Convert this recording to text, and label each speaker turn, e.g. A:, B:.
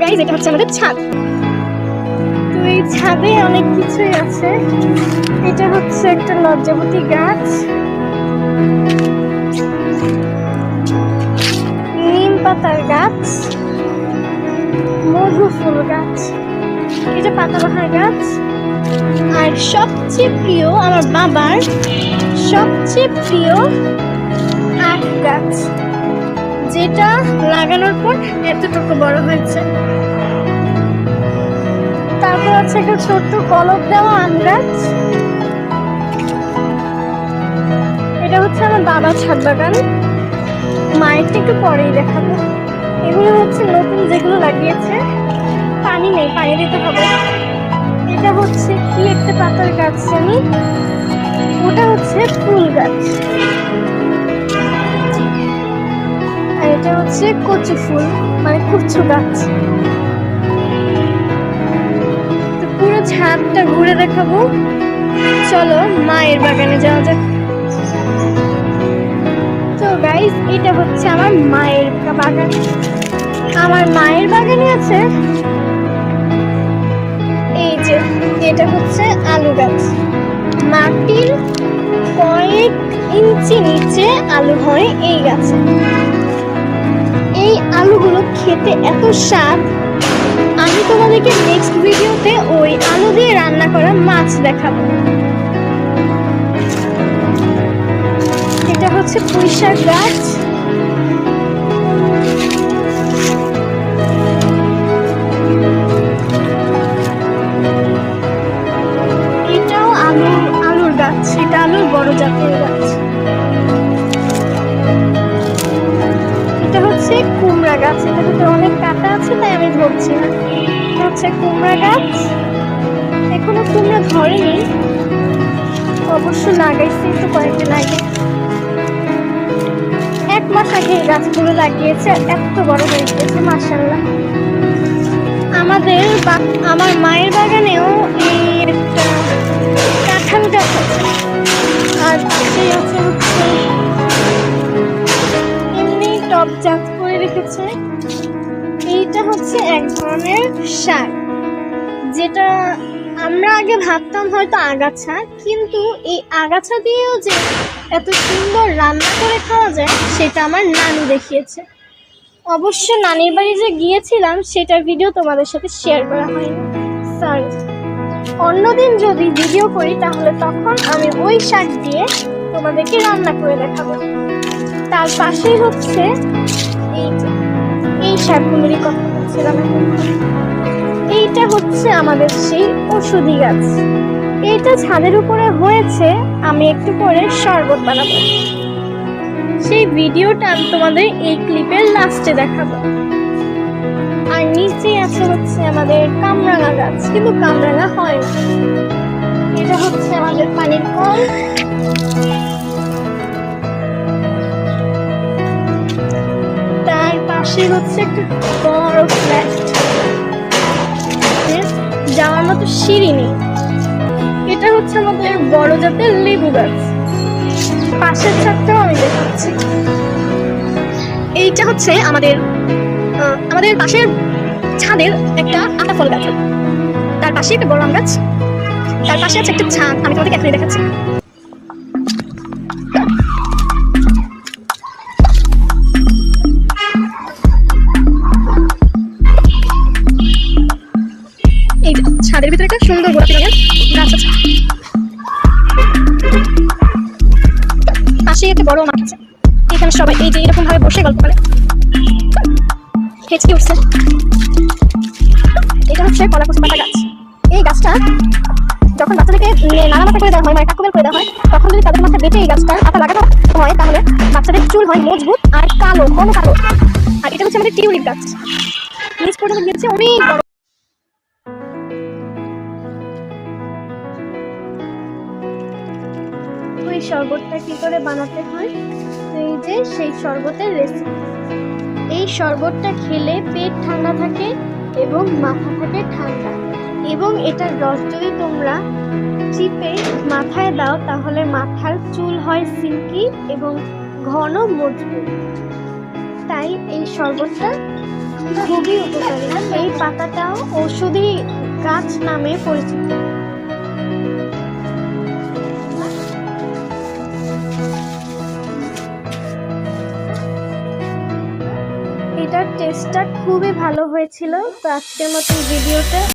A: Guys এটা হচ্ছে আমাদের ছাদ। তো এই ছাদে অনেক কিছুই আছে। এটা হচ্ছে একটা লজ্জাবতী গাছ। নিম পাতার গাছ। মধু ফুল গাছ। এটা পাতাবাহার গাছ। আর সবচেয়ে প্রিয় আমার বাবার সবচেয়ে প্রিয় আখ গাছ। যেটা লাগানোর পর এতটুকু বড় হয়েছে। তারপর আছে একটা ছোট্ট কলপ দেওয়া আম গাছ এটা হচ্ছে আমার বাবার ছাদ বাগান। মায়েরটা একটু পরেই দেখাবো। এগুলো হচ্ছে নতুন যেগুলো লাগিয়েছে। পানি নেই, পানি দিতে হবে। এটা হচ্ছে কি একটা পাতার গাছ জানি? ওটা হচ্ছে ফুল গাছ। এটা হচ্ছে কচু ফুল মানে কুচু গাছ। তো পুরো ছাদটা ঘুরে দেখাবো। চলো, মায়ের বাগানে যাওয়া যাক। তো গাইস এটা হচ্ছে আমার মায়ের বাগান। আমার মায়ের বাগানে আছে। এই যে, এটা হচ্ছে আলু গাছ। মাটির কয়েক ইঞ্চি নিচে আলু হয় এই গাছে। এই আলুগুলো খেতে এত স্বাদ। আমি তোমাদেরকে নেক্সট ভিডিওতে ওই আলু দিয়ে রান্না করা মাছ দেখাবো। এটা হচ্ছে পুঁইশাক গাছ। এটাও আলু আলুর গাছ, এটা আলুর বড় জাতের গাছ। হচ্ছে কুমড়া গাছ। এটা ভিতরে অনেক কাটা আছে, তাই আমি ধরছি না। হচ্ছে কুমড়া গাছ। এখনও কুমড়া ধরেনি। অবশ্য লাগাইছি তো কয়েকদিন আগে। এক মাস আগে এই গাছগুলো লাগিয়েছে এত বড় হয়ে গিয়েছে মাসাল্লাহ আমাদের আমার মায়ের বাগানেও এইটা হচ্ছে এক ধরনের শাক, যেটা আমরা আগে ভাবতাম হয়তো আগাছা, কিন্তু এই আগাছা দিয়েও যে এত সুন্দর রান্না করে খাওয়া যায়, সেটা আমার নানু দেখিয়েছে। অবশ্য নানির বাড়ি যে গিয়েছিলাম, সেটার ভিডিও তোমাদের সাথে শেয়ার করা হয়নি। সরি অন্যদিন যদি ভিডিও করি, তাহলে তখন আমি ওই শাক দিয়ে তোমাদেরকে রান্না করে দেখাবো। তার পাশেই হচ্ছে শাকগুলোরই কথা বলছিলাম এইটা হচ্ছে আমাদের সেই ওষুধি গাছ। এইটা ছাদের উপরে হয়েছে, আমি একটু পরে শরবত বানাবো। সেই ভিডিওটা আমি তোমাদের এই ক্লিপের লাস্টে দেখাবো। আর নিচে আছে হচ্ছে আমাদের কামরাঙা গাছ, কিন্তু কামরাঙা হয় এটা হচ্ছে আমাদের পানির কল। পাশে হচ্ছে একটা বড় ফ্ল্যাট যাওয়ার মতো সিঁড়ি নেই। এটা হচ্ছে আমাদের বড় জাতের লেবু গাছ। পাশের ছাদটাও আমি দেখাচ্ছি। এইটা হচ্ছে আমাদের আমাদের পাশের ছাদের একটা আটা ফল গাছ। তার পাশে একটা বড় আম গাছ। তার পাশে আছে একটা ছাদ। আমি তোমাদেরকে এখনই দেখাচ্ছি। সুন্দর গোলাপি রঙের গাছ আছে পাশেই একটা বড় মাঠ এখানে সবাই এই যে এরকম ভাবে বসে গল্প করে। হেঁচকি উঠছে। এটা হচ্ছে কলাকুচি পাতা গাছ। এই গাছটা যখন বাচ্চাদেরকে নানা মাথা করে দেওয়া হয় মানে কাকুবেল করে দেওয়া হয়, তখন যদি তাদের মাথায় বেটে এই গাছটার পাতা লাগানো হয়, তাহলে বাচ্চাদের চুল হয় মজবুত আর কালো, ঘন কালো। আর এটা হচ্ছে আমাদের টিউলিপ গাছ। নিচ পর্যন্ত গিয়েছে অনেক বড়। ওই শরবতটা কি করে বানাতে হয়? তো এই যে সেই শরবতের রেসিপি এই শরবতটা খেলে পেট ঠান্ডা থাকে এবং মাথা থাকে ঠান্ডা। এবং এটার রস যদি তোমরা চিপে মাথায় দাও, তাহলে মাথার চুল হয় সিল্কি এবং ঘন মজবুত। তাই এই শরবতটা খুবই উপকারী। এই পাতাটাও ঔষধি গাছ নামে পরিচিত। টেস্টটা খুবই ভালো হয়েছিল। তো আজকের মতো ভিডিওটা